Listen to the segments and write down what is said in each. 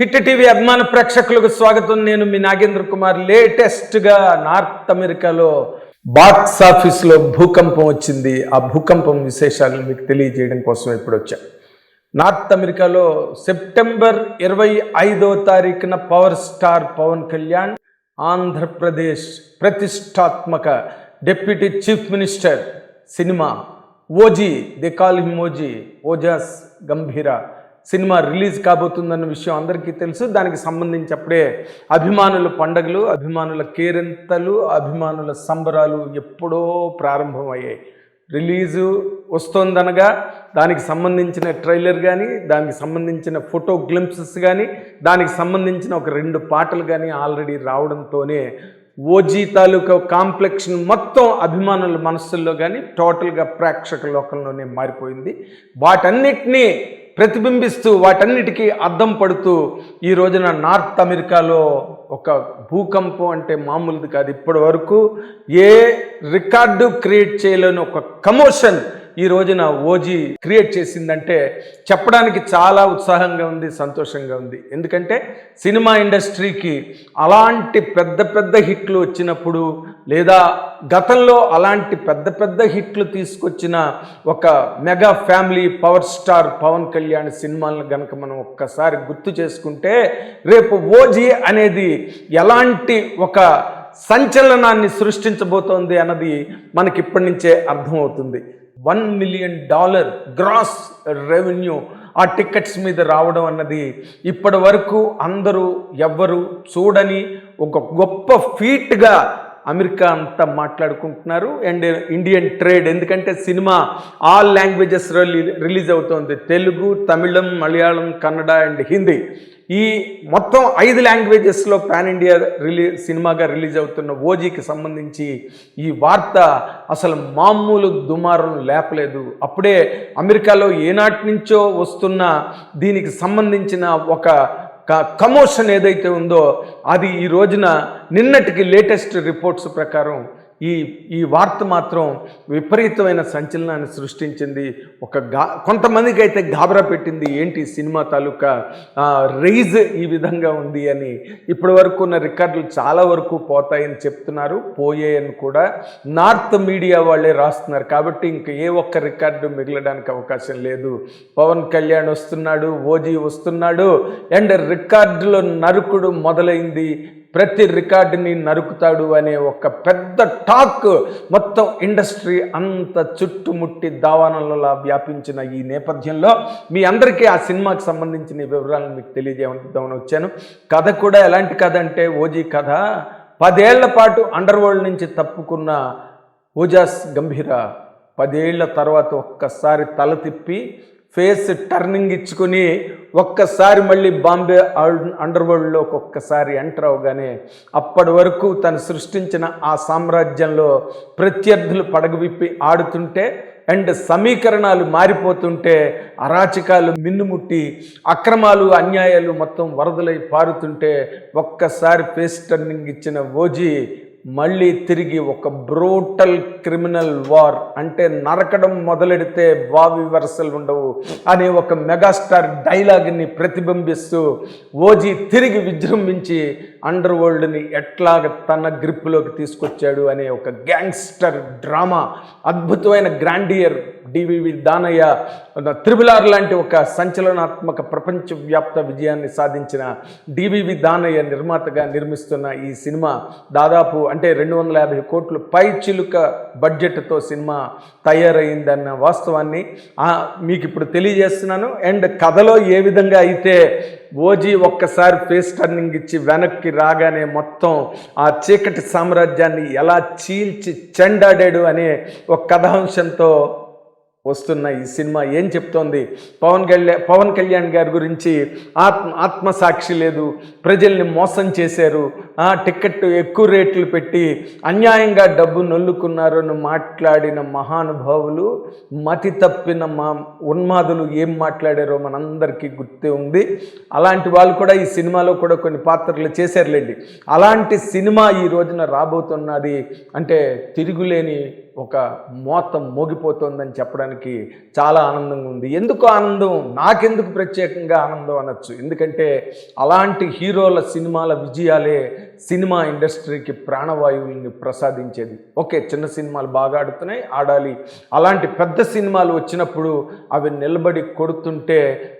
Hit TV అభిమాన ప్రేక్షకులకు స్వాగతం. నేను మీ నాగేంద్ర కుమార్. లేటెస్ట్గా నార్త్ అమెరికాలో బాక్స్ ఆఫీస్లో భూకంపం వచ్చింది. ఆ భూకంపం విశేషాలను మీకు తెలియజేయడం కోసం ఇప్పుడు వచ్చా. నార్త్ అమెరికాలో సెప్టెంబర్ ఇరవై ఐదవ తారీఖున పవర్ స్టార్ పవన్ కళ్యాణ్ ఆంధ్రప్రదేశ్ ప్రతిష్టాత్మక deputy chief minister cinema OG the call him OG Ojas Gambheera cinema release కాబోతుందన్న విషయం అందరికీ తెలుసు. దానికి సంబంధించి అప్పుడే అభిమానుల పండగలు అభిమానుల కేరింతలు అభిమానుల సంబరాలు ఎప్పుడో ప్రారంభమయ్యాయి. రిలీజు వస్తోందనగా దానికి సంబంధించిన ట్రైలర్ కానీ దానికి సంబంధించిన ఫోటో గ్లింప్సెస్ కానీ దానికి సంబంధించిన ఒక రెండు పాటలు కానీ ఆల్రెడీ రావడంతోనే ఓజీ తాలూకా కాంప్లెక్షన్ మొత్తం అభిమానుల మనస్సుల్లో కానీ టోటల్గా ప్రేక్షక లోకంలోనే మారిపోయింది. వాటన్నిటినీ ప్రతిబింబిస్తూ వాటన్నిటికీ అద్దం పడుతూ ఈ రోజున నార్త్ అమెరికాలో ఒక భూకంపం అంటే మామూలుది కాదు. ఇప్పటి వరకు ఏ రికార్డు క్రియేట్ చేయలేని ఒక కమోషన్ ఈ రోజున ఓజీ క్రియేట్ చేసిందంటే చెప్పడానికి చాలా ఉత్సాహంగా ఉంది సంతోషంగా ఉంది. ఎందుకంటే సినిమా ఇండస్ట్రీకి అలాంటి పెద్ద పెద్ద హిట్లు వచ్చినప్పుడు లేదా గతంలో అలాంటి పెద్ద పెద్ద హిట్లు తీసుకొచ్చిన ఒక mega family power star Pawan Kalyan సినిమాలను గనక మనం ఒక్కసారి గుర్తు చేసుకుంటే రేపు ఓజీ అనేది ఎలాంటి ఒక సంచలనాన్ని సృష్టించబోతోంది అన్నది మనకి ఇప్పటి నుంచే అర్థమవుతుంది. One million dollar gross revenue ఆ టికెట్స్ మీద రావడం అన్నది ఇప్పటి వరకు అందరూ ఎవ్వరు చూడని ఒక గొప్ప ఫీట్గా అమెరికా అంతా మాట్లాడుకుంటున్నారు. అండ్ ఇండియన్ ట్రేడ్ ఎందుకంటే సినిమా ఆల్ లాంగ్వేజెస్ రిలీజ్ అవుతోంది. తెలుగు తమిళం మలయాళం కన్నడ అండ్ హిందీ. ఈ మొత్తం ఐదు లాంగ్వేజెస్లో పాన్ ఇండియా రిలీజ్ సినిమాగా రిలీజ్ అవుతున్న ఓజీకి సంబంధించి ఈ వార్త అసలు మామూలు దుమారం లేపలేదు. అప్పుడే అమెరికాలో ఏనాటి నుంచో వస్తున్న దీనికి సంబంధించిన ఒక కమోషన్ ఏదైతే ఉందో అది ఈ రోజున నిన్నటికి లేటెస్ట్ రిపోర్ట్స్ ప్రకారం ఈ ఈ వార్త మాత్రం విపరీతమైన సంచలనాన్ని సృష్టించింది. ఒక గా కొంతమందికి అయితే గాబరా పెట్టింది ఏంటి సినిమా తాలూకా రైజ్ ఈ విధంగా ఉంది అని. ఇప్పటి వరకు ఉన్న రికార్డులు చాలా వరకు పోతాయని చెప్తున్నారు. పోయాయని కూడా నార్త్ మీడియా వాళ్ళే రాస్తున్నారు. కాబట్టి ఇంక ఏ ఒక్క రికార్డు మిగలడానికి అవకాశం లేదు. పవన్ కళ్యాణ్ వస్తున్నాడు ఓజీ వస్తున్నాడు అండ్ రికార్డులో నరుకుడు మొదలైంది. ప్రతి రికార్డుని నరుకుతాడు అనే ఒక పెద్ద టాక్ మొత్తం ఇండస్ట్రీ అంత చుట్టుముట్టి దావానలలా వ్యాపించిన ఈ నేపథ్యంలో మీ అందరికీ ఆ సినిమాకి సంబంధించిన వివరాలను మీకు తెలియజేద్దామని వచ్చాను. కథ కూడా ఎలాంటి కథ అంటే ఓజీ కథ. పదేళ్ళ పాటు అండర్ వరల్డ్ నుంచి తప్పుకున్న ఓజాస్ గంభీర. పదేళ్ళ తర్వాత ఒక్కసారి తల తిప్పి ఫేస్ టర్నింగ్ ఇచ్చుకుని ఒక్కసారి మళ్ళీ బాంబే అండర్ వరల్డ్లోకి ఒక్కసారి ఎంటర్ అవగానే అప్పటి వరకు తను సృష్టించిన ఆ సామ్రాజ్యంలో ప్రత్యర్థులు పడగవిప్పి ఆడుతుంటే అండ్ సమీకరణాలు మారిపోతుంటే అరాచకాలు మిన్నుముట్టి అక్రమాలు అన్యాయాలు మొత్తం వరదలై పారుతుంటే ఒక్కసారి ఫేస్ టర్నింగ్ ఇచ్చిన ఓజీ మళ్ళీ తిరిగి ఒక బ్రూటల్ క్రిమినల్ వార్ అంటే నరకడం మొదలెడితే బావి వరసలు ఉండవు అనే ఒక మెగాస్టార్ డైలాగ్ని ప్రతిబింబిస్తూ ఓజీ తిరిగి విజృంభించి అండర్ వరల్డ్ని ఎట్లాగ తన గ్రిప్లోకి తీసుకొచ్చాడు అనే ఒక గ్యాంగ్స్టర్ డ్రామా అద్భుతమైన grandeur DVV Danayya triple R లాంటి ఒక సంచలనాత్మక ప్రపంచవ్యాప్త విజయాన్ని సాధించిన డివివి దానయ్య నిర్మాతగా నిర్మిస్తున్న ఈ సినిమా దాదాపు అంటే రెండు వందల యాభై కోట్లు పై చిలుక బడ్జెట్తో సినిమా తయారైందన్న వాస్తవాన్ని మీకు ఇప్పుడు తెలియజేస్తున్నాను. అండ్ కథలో ఏ విధంగా అయితే ఓజీ ఒక్కసారి ఫేస్ టర్నింగ్ ఇచ్చి వెనక్కి రాగానే మొత్తం ఆ చీకటి సామ్రాజ్యాన్ని ఎలా చీల్చి చెండాడాడు అనే ఒక కథాంశంతో వస్తున్న ఈ సినిమా ఏం చెప్తోంది? పవన్ కళ్యాణ్ పవన్ కళ్యాణ్ గారి గురించి ఆత్మ ఆత్మసాక్షి లేదు. ప్రజల్ని మోసం చేశారు. టికెట్ ఎక్కువ రేట్లు పెట్టి అన్యాయంగా డబ్బు నొల్లుకున్నారు అని మాట్లాడిన మహానుభావులు మతి తప్పిన మా ఉన్మాదులు ఏం మాట్లాడారో మనందరికీ గుర్తే ఉంది. అలాంటి వాళ్ళు కూడా ఈ సినిమాలో కూడా కొన్ని పాత్రలు చేశారులేండి. అలాంటి సినిమా ఈ రోజున రాబోతున్నది అంటే తిరుగులేని ఒక మోత మోగిపోతోందని చెప్పడానికి చాలా ఆనందంగా ఉంది. ఎందుకు ఆనందం? నాకెందుకు ప్రత్యేకంగా ఆనందం అనొచ్చు? ఎందుకంటే అలాంటి హీరోల సినిమాల విజయాలే సినిమా ఇండస్ట్రీకి ప్రాణవాయువుల్ని ప్రసాదించేది. ఓకే చిన్న సినిమాలు బాగా ఆడుతున్నాయి ఆడాలి. అలాంటి పెద్ద సినిమాలు వచ్చినప్పుడు అవి నిలబడి కొడుతుంటే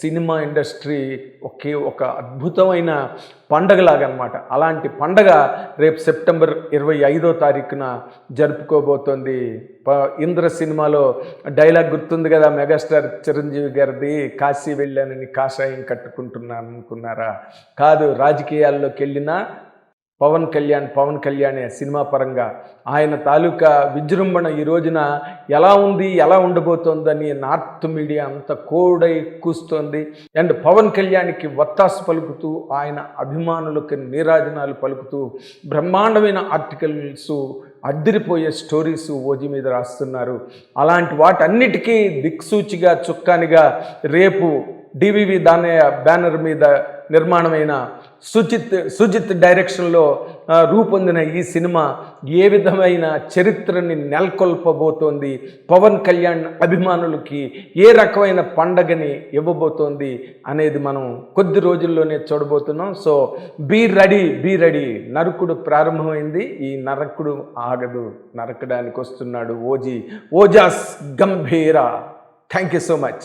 సినిమా ఇండస్ట్రీ ఒకే ఒక అద్భుతమైన పండగలాగనమాట. అలాంటి పండగ రేపు సెప్టెంబర్ ఇరవై ఐదో తారీఖున జరుపుకోబోతోంది. ప ఇంద్ర సినిమాలో డైలాగ్ గుర్తుంది కదా మెగాస్టార్ చిరంజీవి గారిది కాశీ వెళ్ళానని కాషాయం కట్టుకుంటున్నాను అనుకున్నారా? కాదు రాజకీయాల్లోకి వెళ్ళినా పవన్ కళ్యాణ్ పవన్ కళ్యాణే సినిమా పరంగా ఆయన తాలూకా విజృంభణ ఈ రోజున ఎలా ఉంది ఎలా ఉండబోతోందని నార్త్ మీడియా అంత కోడై కూస్తోంది. అండ్ పవన్ కళ్యాణ్కి వత్తాసు పలుకుతూ ఆయన అభిమానులకు నీరాజనాలు పలుకుతూ బ్రహ్మాండమైన ఆర్టికల్స్ అద్దరిపోయే స్టోరీస్ ఓజీ మీద రాస్తున్నారు. అలాంటి వాటన్నిటికీ దిక్సూచిగా చుక్కానిగా రేపు డివివి దానయ్య బ్యానర్ మీద నిర్మాణమైన సుజిత్ సుజిత్ డైరెక్షన్లో రూపొందిన ఈ సినిమా ఏ విధమైన చరిత్రని నెలకొల్పబోతోంది పవన్ కళ్యాణ్ అభిమానులకి ఏ రకమైన పండగని ఇవ్వబోతోంది అనేది మనం కొద్ది రోజుల్లోనే చూడబోతున్నాం. So be ready be ready నరకుడు ప్రారంభమైంది. ఈ నరకుడు ఆగదు నరకడానికి వస్తున్నాడు OG Ojas Gambheera. Thank you so much.